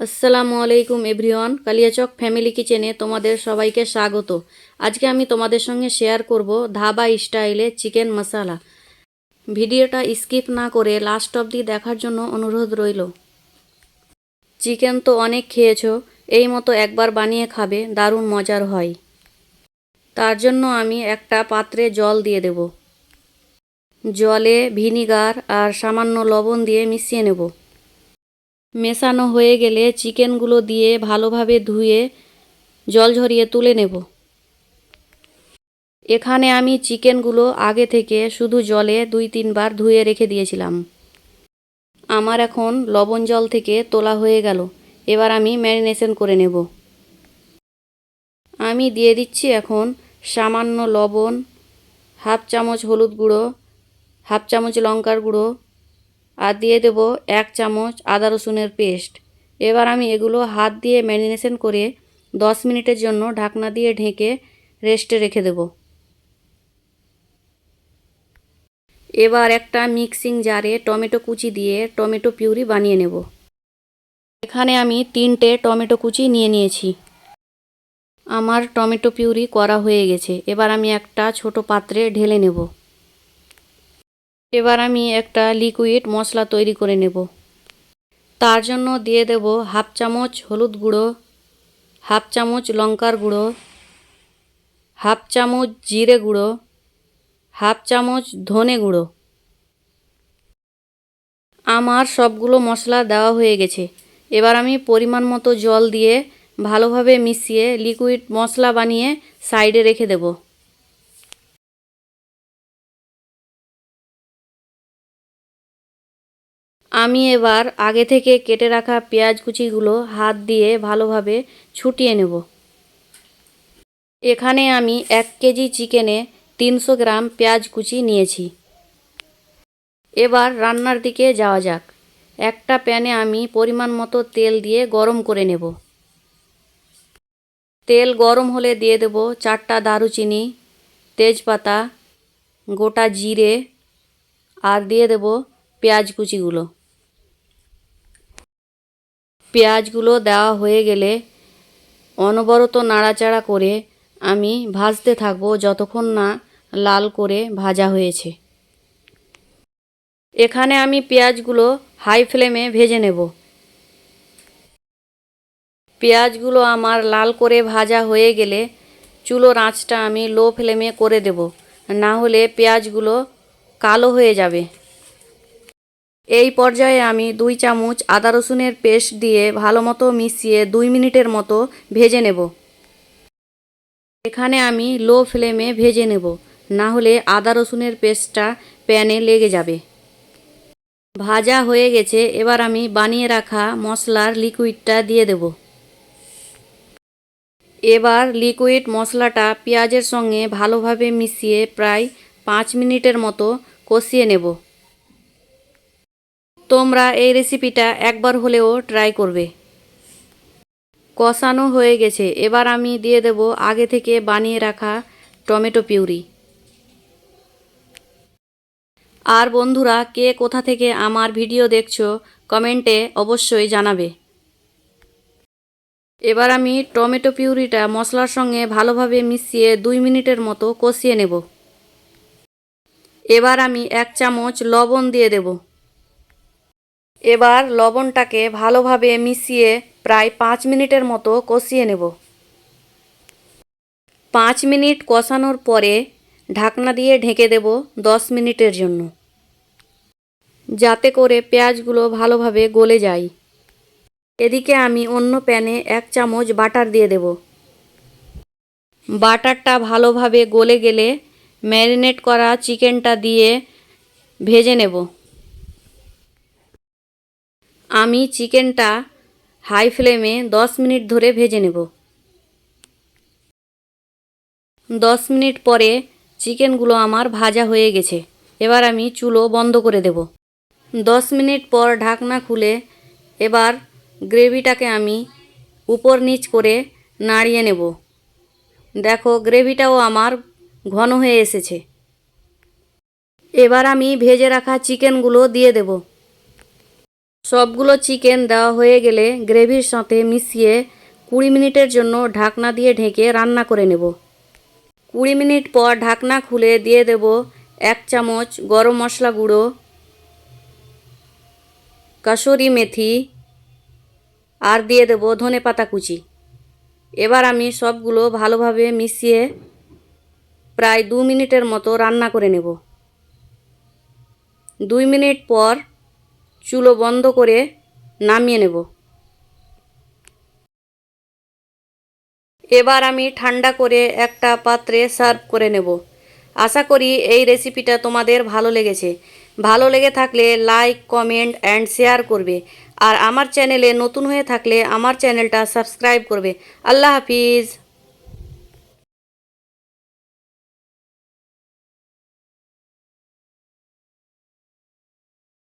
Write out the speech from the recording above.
আসসালামু আলাইকুম everyone, Kaliachak family কিচেনে তোমাদের সবাইকে স্বাগত। আজকে আমি তোমাদের সঙ্গে শেয়ার করব ধাবা স্টাইলে চিকেন মশালা। ভিডিওটা স্কিপ না করে লাস্ট অবধি দেখার জন্য অনুরোধ রইল। চিকেন তো অনেক খেয়েছো, এই মতো একবার বানিয়ে খাবে, দারুণ মজার হয়। তার জন্য আমি একটা পাত্রে জল দিয়ে দেব। জলে ভিনিগার আর সামান্য লবণ দিয়ে মিশিয়ে নেব। মেশানো হয়ে গেলে চিকেনগুলো দিয়ে ভালোভাবে ধুয়ে জল ঝরিয়ে তুলে নেব। এখানে আমি চিকেনগুলো আগে থেকে শুধু জলে দুই তিনবার ধুয়ে রেখে দিয়েছিলাম। আমার এখন লবণ জল থেকে তোলা হয়ে গেল। এবার আমি ম্যারিনেশন করে নেব। আমি দিয়ে দিচ্ছি এখন সামান্য লবণ, হাফ চামচ হলুদ গুঁড়ো, হাফ চামচ লঙ্কার গুঁড়ো আর দিয়ে দেব এক চামচ আদা রসুনের পেস্ট। এবার আমি এগুলো হাত দিয়ে ম্যারিনেশন করে দশ মিনিটের জন্য ঢাকনা দিয়ে ঢেকে রেস্টে রেখে দেব। এবার একটা মিক্সিং জারে টমেটো কুচি দিয়ে টমেটো পিউরি বানিয়ে নেব। এখানে আমি তিনটে টমেটো কুচি নিয়ে নিয়েছি। আমার টমেটো পিউরি করা হয়ে গেছে। এবার আমি একটা ছোট পাত্রে ঢেলে নেব। এবার আমি একটা লিকুইড মশলা তৈরি করে নেব। তার জন্য দিয়ে দেব হাফ চামচ হলুদ গুঁড়ো, হাফ চামচ লঙ্কার গুঁড়ো, হাফ চামচ জিরে গুঁড়ো, হাফ চামচ ধনে গুঁড়ো। আমার সবগুলো মশলা দেওয়া হয়ে গেছে। এবার আমি পরিমাণ মতো জল দিয়ে ভালোভাবে মিশিয়ে লিকুইড মশলা বানিয়ে সাইডে রেখে দেবো। আমি এবার আগে থেকে কেটে রাখা পেঁয়াজ কুচিগুলো হাত দিয়ে ভালোভাবে ছুটিয়ে নেব। এখানে আমি এক কেজি চিকেনে তিনশো গ্রাম পেঁয়াজ কুচি নিয়েছি। এবার রান্নার দিকে যাওয়া যাক। একটা প্যানে আমি পরিমাণ মতো তেল দিয়ে গরম করে নেব। তেল গরম হলে দিয়ে দেব চারটা দারুচিনি, তেজপাতা, গোটা জিরে, আর দিয়ে দেব পেঁয়াজ কুচিগুলো। পেঁয়াজগুলো দেওয়া হয়ে গেলে অনবরত নাড়াচাড়া করে আমি ভাজতে থাকব যতক্ষণ না লাল করে ভাজা হয়েছে। এখানে আমি পেঁয়াজগুলো হাই ফ্লেমে ভেজে নেব। পেঁয়াজগুলো আমার লাল করে ভাজা হয়ে গেলে চুলোর আঁচটা আমি লো ফ্লেমে করে দেব। না হলে পেঁয়াজগুলো কালো হয়ে যাবে। এই পর্যায়ে আমি দুই চামচ আদা রসুনের পেস্ট দিয়ে ভালো মতো মিশিয়ে দুই মিনিটের মতো ভেজে নেব। এখানে আমি লো ফ্লেমে ভেজে নেব, না হলে আদা রসুনের পেস্টটা প্যানে লেগে যাবে। ভাজা হয়ে গেছে, এবার আমি বানিয়ে রাখা মশলার লিকুইডটা দিয়ে দেব। এবার লিকুইড মশলাটা পেঁয়াজের সঙ্গে ভালোভাবে মিশিয়ে প্রায় পাঁচ মিনিটের মতো কষিয়ে নেব। তোমরা এই রেসিপিটা একবার হলেও ট্রাই করবে। কষানো হয়ে গেছে। এবার আমি দিয়ে দেব আগে থেকে বানিয়ে রাখা টমেটো পিউরি। আর বন্ধুরা, কে কোথা থেকে আমার ভিডিও দেখছ, কমেন্টে অবশ্যই জানাবে। এবার আমি টমেটো পিউরিটা মশলার সঙ্গে ভালোভাবে মিশিয়ে দুই মিনিটের মতো কষিয়ে নেব। এবার আমি এক চামচ লবণ দিয়ে দেবো। এবার লবণটাকে ভালোভাবে মিশিয়ে প্রায় পাঁচ মিনিটের মতো কষিয়ে নেব। পাঁচ মিনিট কষানোর পরে ঢাকনা দিয়ে ঢেকে দেব দশ মিনিটের জন্য। যাতে করে পেঁয়াজগুলো ভালোভাবে গলে যায়। এদিকে আমি অন্য প্যানে এক চামচ বাটার দিয়ে দেব। বাটারটা ভালোভাবে গলে গেলে ম্যারিনেট করা চিকেনটা দিয়ে ভেজে নেব। আমি চিকেনটা হাই ফ্লেমে দশ মিনিট ধরে ভেজে নেব। দশ মিনিট পরে চিকেনগুলো আমার ভাজা হয়ে গেছে। এবার আমি চুলো বন্ধ করে দেব। দশ মিনিট পর ঢাকনা খুলে এবার গ্রেভিটাকে আমি উপর নিচ করে নাড়িয়ে নেব। দেখো, গ্রেভিটাও আমার ঘন হয়ে এসেছে। এবার আমি ভেজে রাখা চিকেনগুলো দিয়ে দেবো। সবগুলো চিকেন দেওয়া হয়ে গেলে গ্রেভির সাথে মিশিয়ে কুড়ি মিনিটের জন্য ঢাকনা দিয়ে ঢেকে রান্না করে নেব। কুড়ি মিনিট পর ঢাকনা খুলে দিয়ে দেব এক চামচ গরম মশলা গুঁড়ো, কাসুরি মেথি, আর দিয়ে দেব ধনে পাতা কুচি। এবার আমি সবগুলো ভালোভাবে মিশিয়ে প্রায় দু মিনিটের মতো রান্না করে নেব। দুই মিনিট পর চুলো বন্ধ করে নামিয়ে নেব। এবার আমি ঠান্ডা করে একটা পাত্রে সার্ভ করে নেব। আশা করি এই রেসিপিটা তোমাদের ভালো লেগেছে। ভালো লেগে থাকলে লাইক, কমেন্ট অ্যান্ড শেয়ার করবে। আর আমার চ্যানেলে নতুন হয়ে থাকলে আমার চ্যানেলটা সাবস্ক্রাইব করবে। আল্লাহ হাফিজ।